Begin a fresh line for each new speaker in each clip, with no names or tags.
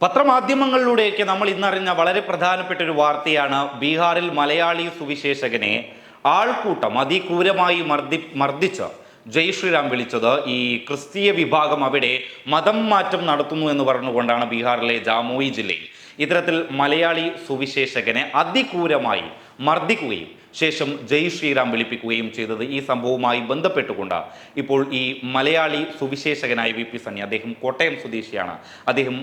പത്രമാധ്യമങ്ങളിലൂടെയൊക്കെ നമ്മൾ ഇന്നറിഞ്ഞ വളരെ പ്രധാനപ്പെട്ട ഒരു വാർത്തയാണ് ബീഹാറിൽ മലയാളി സുവിശേഷകനെ ആൾക്കൂട്ടം അതിക്രൂരമായി മർദ്ദി മർദ്ദിച്ച് ജയ് ശ്രീറാം വിളിച്ചത് ഈ ക്രിസ്തീയ വിഭാഗം അവിടെ മതം മാറ്റം നടത്തുന്നു എന്ന് പറഞ്ഞുകൊണ്ടാണ് ബീഹാറിലെ ജാമോയി ജില്ലയിൽ. ഇത്തരത്തിൽ മലയാളി സുവിശേഷകനെ അതിക്രൂരമായി മർദ്ദിക്കുകയും ശേഷം ജയ് ശ്രീറാം വിളിപ്പിക്കുകയും ചെയ്തത് ഈ സംഭവവുമായി ബന്ധപ്പെട്ടുകൊണ്ട് ഇപ്പോൾ ഈ മലയാളി സുവിശേഷകനായ വി പി സണ്ണി അദ്ദേഹം കോട്ടയം സ്വദേശിയാണ്. അദ്ദേഹം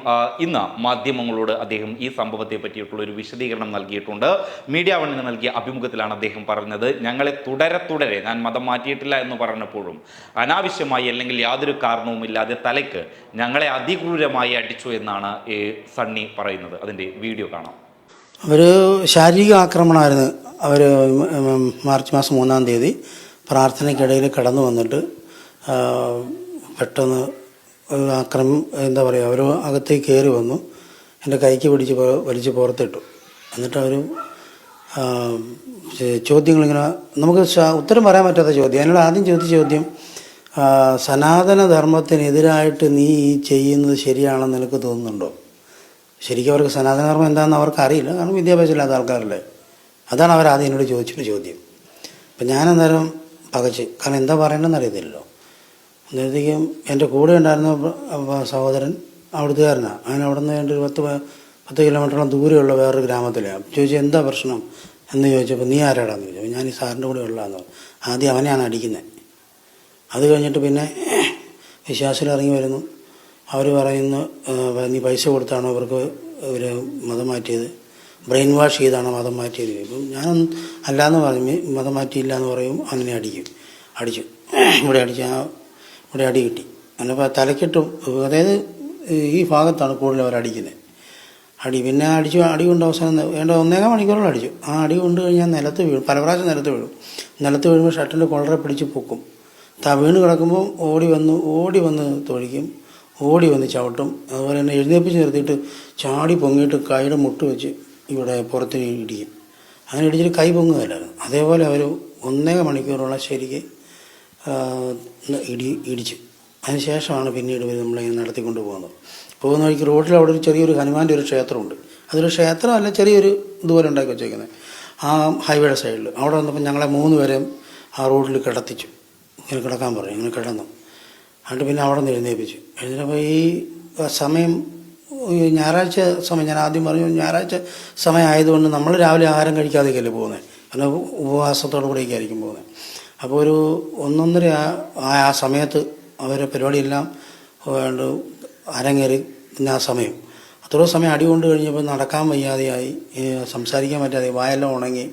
ഇന്ന് മാധ്യമങ്ങളോട് അദ്ദേഹം ഈ സംഭവത്തെ പറ്റിയിട്ടുള്ള ഒരു വിശദീകരണം നൽകിയിട്ടുണ്ട്. മീഡിയ വണ്ണിന് നൽകിയ അഭിമുഖത്തിലാണ് അദ്ദേഹം പറഞ്ഞത് ഞങ്ങളെ തുടരെ തുടരെ ഞാൻ മതം മാറ്റിയിട്ടില്ല എന്ന് പറഞ്ഞപ്പോഴും അനാവശ്യമായി അല്ലെങ്കിൽ യാതൊരു കാരണവുമില്ലാതെ തലയ്ക്ക് ഞങ്ങളെ അതിക്രൂരമായി അടിച്ചു എന്നാണ് സണ്ണി പറയുന്നത്. അതിന്റെ വീഡിയോ കാണാം.
അവർ ശാരീരിക ആക്രമണമായിരുന്നു അവർ മാർച്ച് മാസം മൂന്നാം തീയതി പ്രാർത്ഥനയ്ക്കിടയിൽ കടന്നു വന്നിട്ട് പെട്ടെന്ന് ആക്രമം എന്താ പറയുക അവർ അകത്തേക്ക് കയറി വന്നു. എന്റെ കൈക്ക് പിടിച്ച് വലിച്ച് പുറത്തിട്ടു. എന്നിട്ട് അവർ ചോദ്യങ്ങളിങ്ങനെ നമുക്ക് ഉത്തരം പറയാൻ പറ്റാത്ത ചോദ്യം. എന്നോട് ആദ്യം ചോദിച്ച ചോദ്യം സനാതന ധർമ്മത്തിനെതിരായിട്ട് നീ ഈ ചെയ്യുന്നത് ശരിയാണെന്ന് നിനക്ക് തോന്നുന്നുണ്ടോ? ശരിക്കും അവർക്ക് സനാതനധർമ്മം എന്താണെന്ന് അവർക്ക് അറിയില്ല കാരണം വിദ്യാഭ്യാസം ഇല്ലാത്ത ആൾക്കാരല്ലേ. അതാണ് അവർ ആദ്യം എന്നോട് ചോദിച്ചൊരു ചോദ്യം. അപ്പം ഞാൻ അന്നേരം പകച്ച് കാരണം എന്താ പറയണമെന്ന് അറിയത്തില്ലല്ലോ. അന്നേരത്തേക്കും എന്റെ കൂടെ ഉണ്ടായിരുന്ന സഹോദരൻ അവിടുത്തുകാരനാണ് അങ്ങനെ അവിടെ നിന്ന് എന്റെ ഒരു പത്ത് പത്ത് കിലോമീറ്ററോളം ദൂരെയുള്ള വേറൊരു ഗ്രാമത്തിലാണ് ചോദിച്ചു എന്താ പ്രശ്നം? എന്ന് ചോദിച്ചപ്പോൾ നീ ആരാടാന്ന്? ചോദിച്ചു. ഞാൻ ഈ സാറിന്റെ കൂടെ ഉള്ളതാന്ന്. ആദ്യം അവനെയാണ് അടിക്കുന്നത്. അത് കഴിഞ്ഞിട്ട് പിന്നെ വിശ്വാസികൾ ഇറങ്ങി വരുന്നു. അവർ പറയുന്നു "ആ, നീ പൈസ കൊടുത്താണോ ഇവർക്ക് ഇവർ മതം മാറ്റിയത്? ബ്രെയിൻ വാഷ് ചെയ്താണോ മതം മാറ്റിയത്? ഇപ്പം ഞാൻ അല്ലാന്ന് പറഞ്ഞു "ഈ മതം മാറ്റിയില്ല എന്ന് പറയും അങ്ങനെ അടിക്കും. അടിച്ചു. ഇവിടെ അടിച്ച് ഇവിടെ അടി കിട്ടി. എന്നിപ്പോൾ തലക്കിട്ടും അതായത് ഈ ഭാഗത്താണ് കൂടുതൽ അവർ അടിക്കുന്നത്. അടി പിന്നെ അടിച്ചു അടി കൊണ്ട് അവസാനം വേണ്ട ഒന്നേകാൽ മണിക്കൂറോളം അടിച്ചു. ആ അടി കൊണ്ട് കഴിഞ്ഞാൽ നിലത്ത് വീഴും പല പ്രാവശ്യം നിലത്ത് വീഴും. നിലത്ത് വീഴുമ്പോൾ ഷർട്ടിന്റെ കൊളറെ പിടിച്ച് പൊക്കും. വീണ് കിടക്കുമ്പോൾ ഓടി വന്ന് ഓടി വന്ന് തൊഴിക്കും. ഓടി വന്ന് ചവിട്ടും. അതുപോലെ തന്നെ എഴുന്നേപ്പിച്ച് നിർത്തിയിട്ട് ചാടി പൊങ്ങിയിട്ട് കൈയുടെ മുട്ട് വെച്ച് ഇവിടെ പുറത്ത് ഇടിക്കും. അങ്ങനെ ഇടിച്ചിട്ട് കൈ പൊങ്ങുകയല്ലായിരുന്നു. അതേപോലെ അവർ ഒന്നേക മണിക്കൂറോളം ശരിക്ക് ഇടി ഇടിച്ചു. അതിന് ശേഷമാണ് പിന്നീട് ഇവർ നമ്മളെ നടത്തിക്കൊണ്ട് പോകുന്നത്. പോകുന്ന വഴിക്ക് റോഡിൽ അവിടെ ഒരു ചെറിയൊരു ഹനുമാന്റെ ഒരു ക്ഷേത്രമുണ്ട്. അതൊരു ക്ഷേത്രമല്ല ചെറിയൊരു ഇതുപോലെ ഉണ്ടാക്കി വെച്ചേക്കുന്നത്. ആ ഹൈവേയുടെ സൈഡിൽ അവിടെ വന്നപ്പോൾ ഞങ്ങളെ മൂന്ന് പേരെയും ആ റോഡിൽ കിടത്തിച്ചു. ഇങ്ങനെ കിടക്കാൻ പറഞ്ഞു ഇങ്ങനെ കിടന്നു. എന്നിട്ട് പിന്നെ അവിടെ നിന്ന് എഴുന്നേൽപ്പിച്ചു എഴുന്നേറ്റപ്പോൾ ഈ സമയം ഞായറാഴ്ച സമയം ഞാൻ ആദ്യം പറഞ്ഞു ഞായറാഴ്ച സമയം ആയതുകൊണ്ട് നമ്മൾ രാവിലെ ആഹാരം കഴിക്കാതെയൊക്കെയല്ലേ പോകുന്നത്. കാരണം ഉപവാസത്തോടു കൂടെയൊക്കെ ആയിരിക്കും പോകുന്നത്. അപ്പോൾ ഒരു ഒന്നൊന്നര ആ- ആ ആ സമയത്ത് അവരെ പരിപാടിയെല്ലാം വേണ്ട അരങ്ങേറി പിന്നെ ആ സമയം. അത്രയും സമയം അടി കൊണ്ട് കഴിഞ്ഞപ്പോൾ നടക്കാൻ വയ്യാതെയായി സംസാരിക്കാൻ പറ്റാതെ വായെല്ലാം ഉണങ്ങി.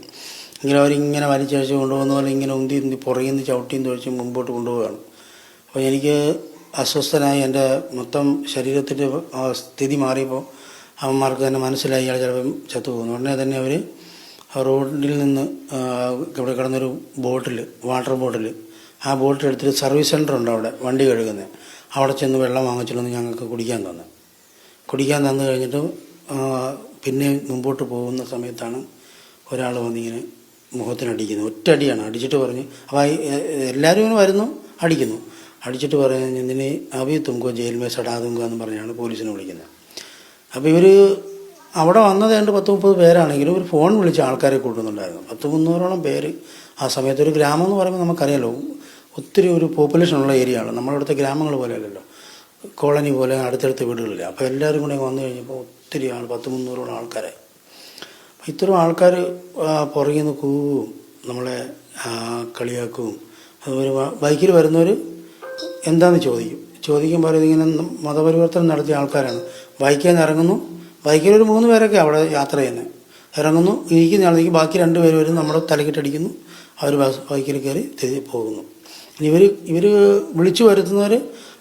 ഇങ്ങനെ അവരിങ്ങനെ വലിച്ചഴിച്ച് കൊണ്ടുപോകുന്ന പോലെ ഇങ്ങനെ ഉന്തി ഉന്തി പുറകിൽ നിന്ന് ചവിട്ടിയും തൊഴിച്ച് മുമ്പോട്ട് കൊണ്ടുപോവുകയാണ്. അപ്പോൾ എനിക്ക് അസ്വസ്ഥനായി എന്റെ മൊത്തം ശരീരത്തിന്റെ സ്ഥിതി മാറിയപ്പോൾ അമ്മമാർക്ക് തന്നെ മനസ്സിലായി ഇയാൾ ചിലപ്പം ചത്തുപോകുന്നു. ഉടനെ തന്നെ അവർ റോഡിൽ നിന്ന് ഇവിടെ കിടന്നൊരു ബോട്ടിൽ വാട്ടർ ബോട്ടിൽ ആ ബോട്ടിൽ എടുത്തിട്ട് സർവീസ് സെന്റർ ഉണ്ട് അവിടെ വണ്ടി കഴുകുന്നത്. അവിടെ ചെന്ന് വെള്ളം വാങ്ങിച്ചിട്ടൊന്ന് ഞങ്ങൾക്ക് കുടിക്കാൻ തന്നു. കുടിക്കാൻ തന്നു കഴിഞ്ഞിട്ട് പിന്നെ മുമ്പോട്ട് പോകുന്ന സമയത്താണ് ഒരാൾ വന്നിങ്ങനെ മുഖത്തിനടിക്കുന്നത്. ഒറ്റടിയാണ് അടിച്ചിട്ട് പറഞ്ഞ് അപ്പോൾ എല്ലാവരും ഇങ്ങനെ വരുന്നു? അടിക്കുന്നു. അടിച്ചിട്ട് പറയാൻ ഇതിന് അഭി തുങ്കോ ജയിൽ സടാ തുങ്കോ എന്ന് പറഞ്ഞാണ് പോലീസിനെ വിളിക്കുന്നത്. അപ്പോൾ ഇവർ അവിടെ വന്നത് രണ്ട് പത്ത് മുപ്പത് പേരാണെങ്കിലും ഒരു ഫോൺ വിളിച്ച് ആൾക്കാരെ കൂട്ടുന്നുണ്ടായിരുന്നു. പത്ത് മുന്നൂറോളം പേര് ആ സമയത്ത് ഒരു ഗ്രാമം എന്ന് പറയുമ്പോൾ നമുക്കറിയാലോ ഒത്തിരി ഒരു പോപ്പുലേഷൻ ഉള്ള ഏരിയ ആണ്. നമ്മുടെ ഗ്രാമങ്ങൾ പോലെ അല്ലല്ലോ. കോളനി പോലെ അടുത്തടുത്ത വീടുകളില്ല. അപ്പോൾ എല്ലാവരും കൂടെ വന്നു കഴിഞ്ഞപ്പോൾ ഒത്തിരി ആൾ പത്ത് മുന്നൂറോളം ആൾക്കാരെ. അപ്പോൾ ഇത്തരം ആൾക്കാർ പുറകിൽ നിന്ന് കൂവും നമ്മളെ കളിയാക്കും. അതുപോലെ ബൈക്കിൽ വരുന്നവർ എന്താന്ന് ചോദിക്കും. ചോദിക്കുമ്പോൾ ഇതിങ്ങനെ മതപരിവർത്തനം നടത്തിയ ആൾക്കാരാണ്. ബൈക്കിൽ നിന്ന് ഇറങ്ങുന്നു. ബൈക്കിൽ ഒരു മൂന്ന് പേരൊക്കെ അവിടെ യാത്ര ചെയ്യുന്നത് ഇറങ്ങുന്നു ഇരിക്കുന്ന ആളേക്ക് ബാക്കി രണ്ട് പേര് വരും നമ്മുടെ തലക്കിട്ടടിക്കുന്നു. അവർ ബൈക്കിൽ കയറി തിരി പോകുന്നു. ഇവർ ഇവർ വിളിച്ചു വരുത്തുന്നവർ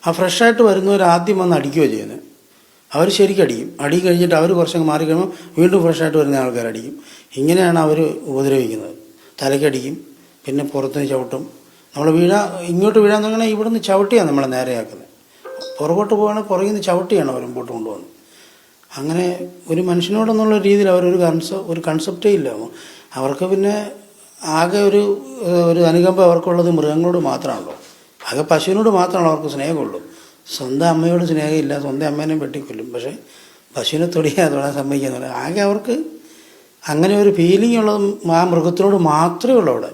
ആ ഫ്രഷായിട്ട് വരുന്നവർ ആദ്യം വന്ന് അടിക്കുകയോ ചെയ്യുന്നത് അവർ ശരിക്കും അടിക്കും. അടി കഴിഞ്ഞിട്ട് അവർ കുറച്ചങ്ങ് മാറി കഴിയുമ്പോൾ വീണ്ടും ഫ്രഷായിട്ട് വരുന്ന ആൾക്കാർ അടിക്കും ഇങ്ങനെയാണ് അവർ ഉപദ്രവിക്കുന്നത്. തലക്കടിക്കും പിന്നെ പുറത്തുനിന്ന് ചവിട്ടും. നമ്മൾ വീഴാ ഇങ്ങോട്ട് വീഴാൻ തുടങ്ങണേ ഇവിടുന്ന് ചവിട്ടിയാണ് നമ്മളെ നേരെയാക്കുന്നത്. പുറകോട്ട് പോവുകയാണെങ്കിൽ പുറകിൽ നിന്ന് ചവിട്ടിയാണ് അവർ മുമ്പോട്ട് കൊണ്ടുപോകുന്നത്. അങ്ങനെ ഒരു മനുഷ്യനോടെന്നുള്ള രീതിയിൽ അവരൊരു കൺസ ഒരു കൺസെപ്റ്റേ ഇല്ല. അവർക്ക് പിന്നെ ആകെ ഒരു ഒരു അനുകമ്പ അവർക്കുള്ളത് മൃഗങ്ങളോട് മാത്രമാണല്ലോ. ആകെ പശുവിനോട് മാത്രമാണ് അവർക്ക് സ്നേഹമുള്ളൂ. സ്വന്തം അമ്മയോട് സ്നേഹമില്ല സ്വന്തം അമ്മേനെ വെട്ടിക്കൊല്ലും. പക്ഷേ പശുവിനെ തൊടിയാ തൊടാൻ സമ്മതിക്കുന്നില്ല ആകെ അവർക്ക് അങ്ങനെ ഒരു ഫീലിംഗ് ഉള്ളത് ആ മൃഗത്തിനോട് മാത്രമേ ഉള്ളൂ അവിടെ.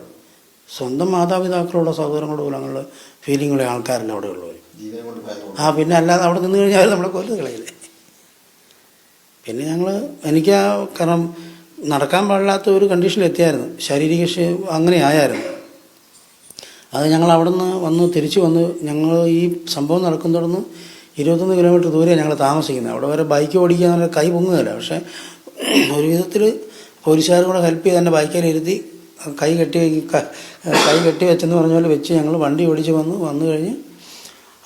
സ്വന്തം മാതാപിതാക്കളുള്ള സഹോദരങ്ങളുടെ പോലും ഫീലിങ്ങുള്ള ആൾക്കാരല്ല അവിടെ ഉള്ളവർ ആ പിന്നെ അല്ലാതെ അവിടെ നിന്ന് കഴിഞ്ഞാൽ നമ്മളെ കൊല്ലു കളയില്ലേ? പിന്നെ ഞങ്ങൾ എനിക്ക് ആ കാരണം നടക്കാൻ പാടില്ലാത്ത ഒരു കണ്ടീഷനിൽ എത്തിയായിരുന്നു. ശാരീരിക അങ്ങനെ ആയായിരുന്നു. അത് ഞങ്ങൾ അവിടെ നിന്ന് വന്ന് തിരിച്ചു വന്ന് ഞങ്ങൾ ഈ സംഭവം നടക്കുന്നിടന്ന് ഇരുപത്തൊന്ന് കിലോമീറ്റർ ദൂരെ ഞങ്ങൾ താമസിക്കുന്നത്. അവിടെ വരെ ബൈക്ക് ഓടിക്കാൻ കൈ പൊങ്ങുകയില്ല. പക്ഷേ ഒരു വിധത്തിൽ പോലീസുകാർ കൂടെ ഹെൽപ്പ് ചെയ്ത് എന്റെ ബൈക്കിലിരുത്തി കൈ കെട്ടി കൈ കെട്ടി വെച്ചെന്ന് പറഞ്ഞ വെച്ച് ഞങ്ങൾ വണ്ടി ഓടിച്ച് വന്നു. വന്നു കഴിഞ്ഞ്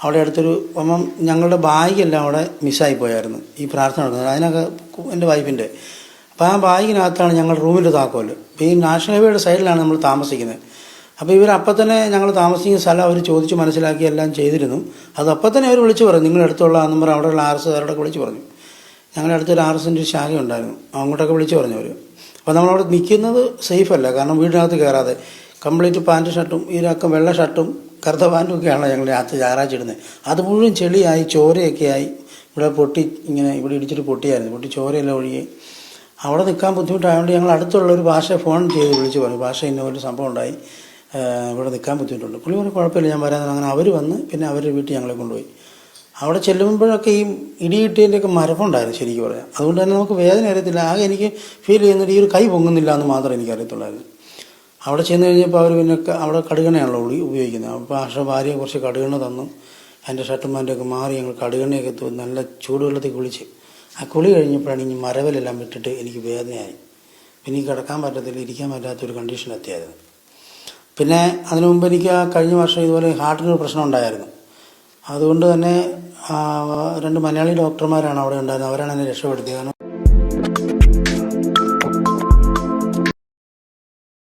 അവിടെ അടുത്തൊരു അപ്പം ഞങ്ങളുടെ ബാഗെല്ലാം അവിടെ മിസ്സായി പോയായിരുന്നു. ഈ പ്രാർത്ഥന നടക്കുന്നത്. അതിനൊക്കെ എന്റെ വൈഫിന്റെ. അപ്പോൾ ആ ബാഗിനകത്താണ് ഞങ്ങൾ റൂമിന്റെ താക്കോൽ അപ്പോൾ ഈ നാഷണൽ ഹൈവേയുടെ സൈഡിലാണ് നമ്മൾ താമസിക്കുന്നത്. അപ്പോൾ ഇവർ അപ്പം തന്നെ ഞങ്ങൾ താമസിക്കുന്ന സ്ഥലം അവർ ചോദിച്ച് മനസ്സിലാക്കി എല്ലാം ചെയ്തിരുന്നു. അത് അപ്പം തന്നെ അവർ വിളിച്ചു പറഞ്ഞു. നിങ്ങളുടെ അടുത്തുള്ള ആ നമ്പർ അവിടെയുള്ള ആർ എസ് അവരോടൊക്കെ വിളിച്ചു പറഞ്ഞു. ഞങ്ങളുടെ അടുത്തൊരു ആർ എസിന്റെ ഒരു ശാഖ ഉണ്ടായിരുന്നു അങ്ങോട്ടൊക്കെ വിളിച്ചു പറഞ്ഞു അവർ. അപ്പോൾ നമ്മളവിടെ നിൽക്കുന്നത് സേഫ് അല്ല. കാരണം വീടിനകത്ത് കയറാതെ. കംപ്ലീറ്റ് പാന്റ് ഷർട്ടും ഈരാക്കം വെള്ള ഷർട്ടും കറുത്ത പാന്റും ഒക്കെയാണ് ഞങ്ങൾ രാത്രി ഞായറാഴ്ച ഇടുന്നത്. അത് മുഴുവൻ ചെളിയായി ചോരയൊക്കെ ആയി. ഇവിടെ പൊട്ടി ഇങ്ങനെ ഇവിടെ ഇടിച്ചിട്ട് പൊട്ടിയായിരുന്നു. പൊട്ടി ചോരയെല്ലാം ഒഴുകി. അവിടെ നിൽക്കാൻ ബുദ്ധിമുട്ടായതുകൊണ്ട് ഞങ്ങൾ അടുത്തുള്ള ഒരു ഭാഷ ഫോൺ ചെയ്ത് വിളിച്ച് പറഞ്ഞു. ഭാഷ ഇന്ന ഒരു സംഭവം ഉണ്ടായി. ഇവിടെ നിൽക്കാൻ ബുദ്ധിമുട്ടുണ്ട്. പുള്ളി പറഞ്ഞു കുഴപ്പമില്ല ഞാൻ വരാൻ അങ്ങനെ അവർ വന്ന് പിന്നെ അവരുടെ വീട്ടിൽ ഞങ്ങളെ കൊണ്ടുപോയി. അവിടെ ചെല്ലുമ്പോഴൊക്കെ ഈ ഇടി കിട്ടിയതിന്റെയൊക്കെ മരപ്പുണ്ടായിരുന്നു ശരിക്കും പറയാം. അതുകൊണ്ട് തന്നെ നമുക്ക് വേദന അറിയത്തില്ല. ആകെ എനിക്ക് ഫീൽ ചെയ്യുന്നത് ഈ ഒരു കൈ പൊങ്ങുന്നില്ല എന്ന് മാത്രമേ എനിക്ക് അറിയത്തുള്ളായിരുന്നു. അവിടെ ചെന്ന് കഴിഞ്ഞപ്പോൾ അവർ പിന്നെ അവിടെ കടുകണയാണല്ലോ ഉള്ളി ഉപയോഗിക്കുന്നത്. അപ്പോൾ ആഷ ഭാര്യയെ കുറച്ച് കടുകണ തന്നു. എന്റെ ഷട്ടുമാന്റെയൊക്കെ മാറി ഞങ്ങൾ കടുകണയൊക്കെ തൂത്ത് നല്ല ചൂടുവെള്ളത്തിൽ കുളിച്ച് ആ കുളി കഴിഞ്ഞപ്പോഴാണ് ഇനി മരവലെല്ലാം വിട്ടിട്ട് എനിക്ക് വേദനയായി. പിന്നെ ഈ കിടക്കാൻ പറ്റത്തില്ല ഇരിക്കാൻ പറ്റാത്തൊരു കണ്ടീഷൻ എത്തിയായിരുന്നു. പിന്നെ അതിനു മുമ്പ് എനിക്ക് കഴിഞ്ഞ വർഷം ഇതുപോലെ ഹാർട്ടിനൊരു പ്രശ്നം ഉണ്ടായിരുന്നു. അതുകൊണ്ട് തന്നെ രണ്ട് മലയാളി ഡോക്ടർമാരാണ് അവിടെ ഉണ്ടായിരുന്നത്. അവരാണ് എന്നെ രക്ഷപ്പെടുത്തിയത്. കാരണം